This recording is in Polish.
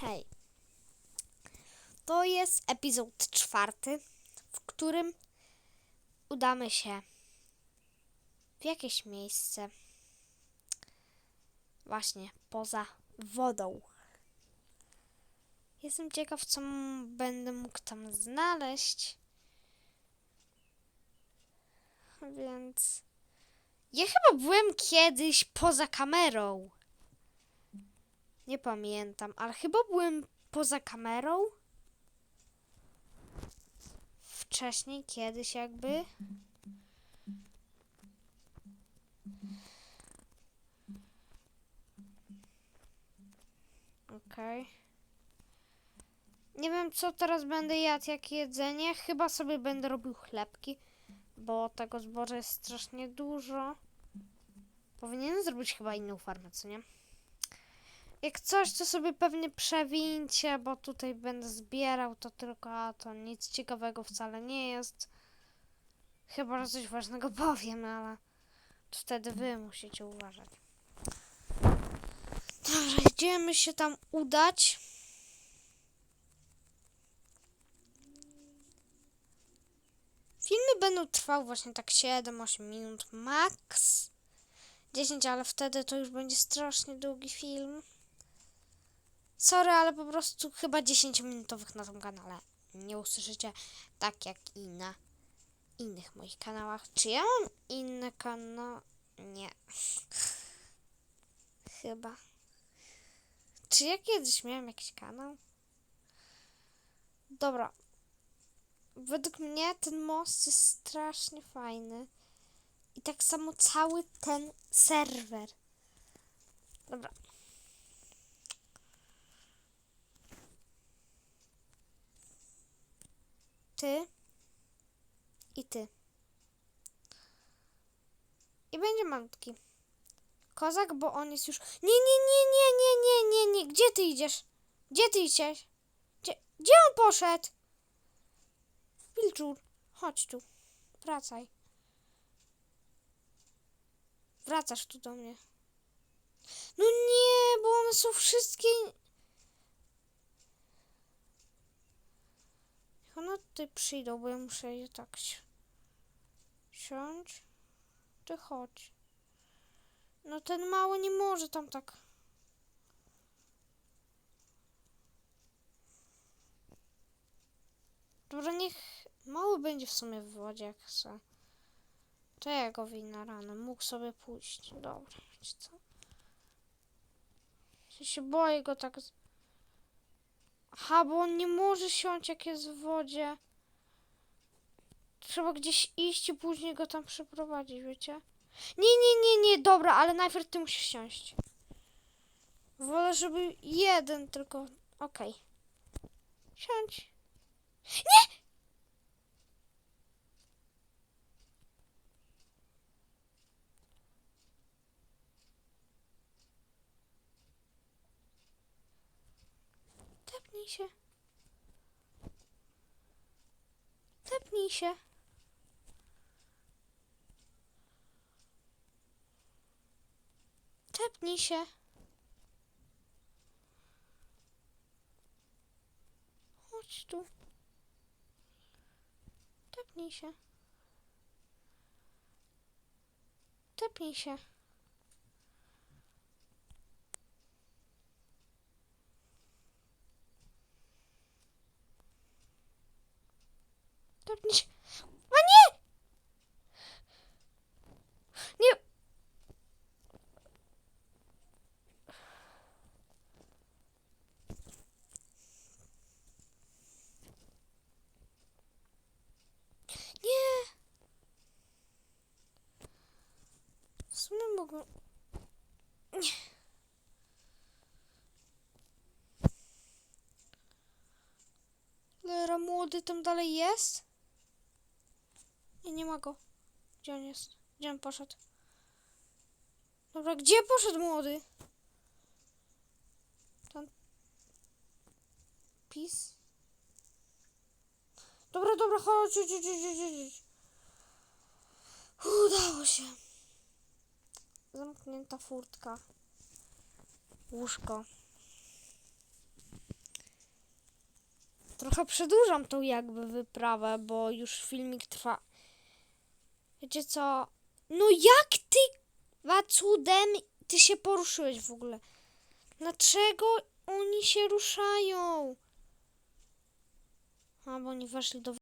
Hej. To jest epizod czwarty, w którym udamy się w jakieś miejsce właśnie poza wodą. Jestem ciekaw, co będę mógł tam znaleźć. Więc ja chyba byłem kiedyś poza kamerą. Nie pamiętam, ale chyba byłem poza kamerą. Wcześniej, kiedyś jakby. Okej. Nie wiem, co teraz będę jadł, jakie jedzenie. Chyba sobie będę robił chlebki, bo tego zboża jest strasznie dużo. Powinienem zrobić chyba inną farmę, co nie? Jak coś, to sobie pewnie przewincie, bo tutaj będę zbierał to tylko, a to nic ciekawego wcale nie jest. Chyba, że coś ważnego powiem, ale to wtedy wy musicie uważać. Dobra, idziemy się tam udać. Filmy będą trwały właśnie tak 7-8 minut max. 10, ale wtedy to już będzie strasznie długi film. Sorry, ale po prostu chyba 10-minutowych na tym kanale nie usłyszycie tak jak i na innych moich kanałach. Czy ja mam inny kanał? Nie. chyba. Czy ja kiedyś miałem jakiś kanał? Dobra. Według mnie ten most jest strasznie fajny. I tak samo cały ten serwer. Dobra. Ty i ty. I będzie malutki. Kozak, bo on jest już. Nie, nie, nie, nie, nie, nie, nie, nie. Gdzie ty idziesz? Gdzie ty idziesz? Gdzie, gdzie on poszedł? Wilczur, chodź tu. Wracaj. Wracasz tu do mnie. No nie, bo one są wszystkie. Niech one tutaj przyjdą, bo ja muszę je tak si- siąść. Ty chodź. No ten mały nie może tam tak. Dobra, niech mały będzie w sumie w wodzie, jak chce. To ja go winna rano. Mógł sobie pójść. Dobra, wiecie co? Ja się boję go tak... Aha, bo on nie może siąść, jak jest w wodzie. Trzeba gdzieś iść i później go tam przeprowadzić, wiecie? Nie, nie, nie, nie, dobra, ale najpierw ty musisz siąść. Wolę, żeby jeden tylko... Okej. Siądź. Nie! Tepnij się. Tepnij się. Tepnij się. Chodź tu. Tepnij się. Tepnij się. Tepnij się. Nie! Nie! W sumie mogę... Lera młody tam dalej jest? Nie, nie ma go. Gdzie on jest? Gdzie on poszedł? Dobra, gdzie poszedł młody? Tam... Pis? Dobra, dobra, chodź, chodź, chodź, chodź, chodź. Udało się. Zamknięta furtka. Łóżko. Trochę przedłużam tą jakby wyprawę, bo już filmik trwa. Wiecie co? No jak ty wa cudem ty się poruszyłeś w ogóle? Dlaczego oni się ruszają? A, bo oni weszli do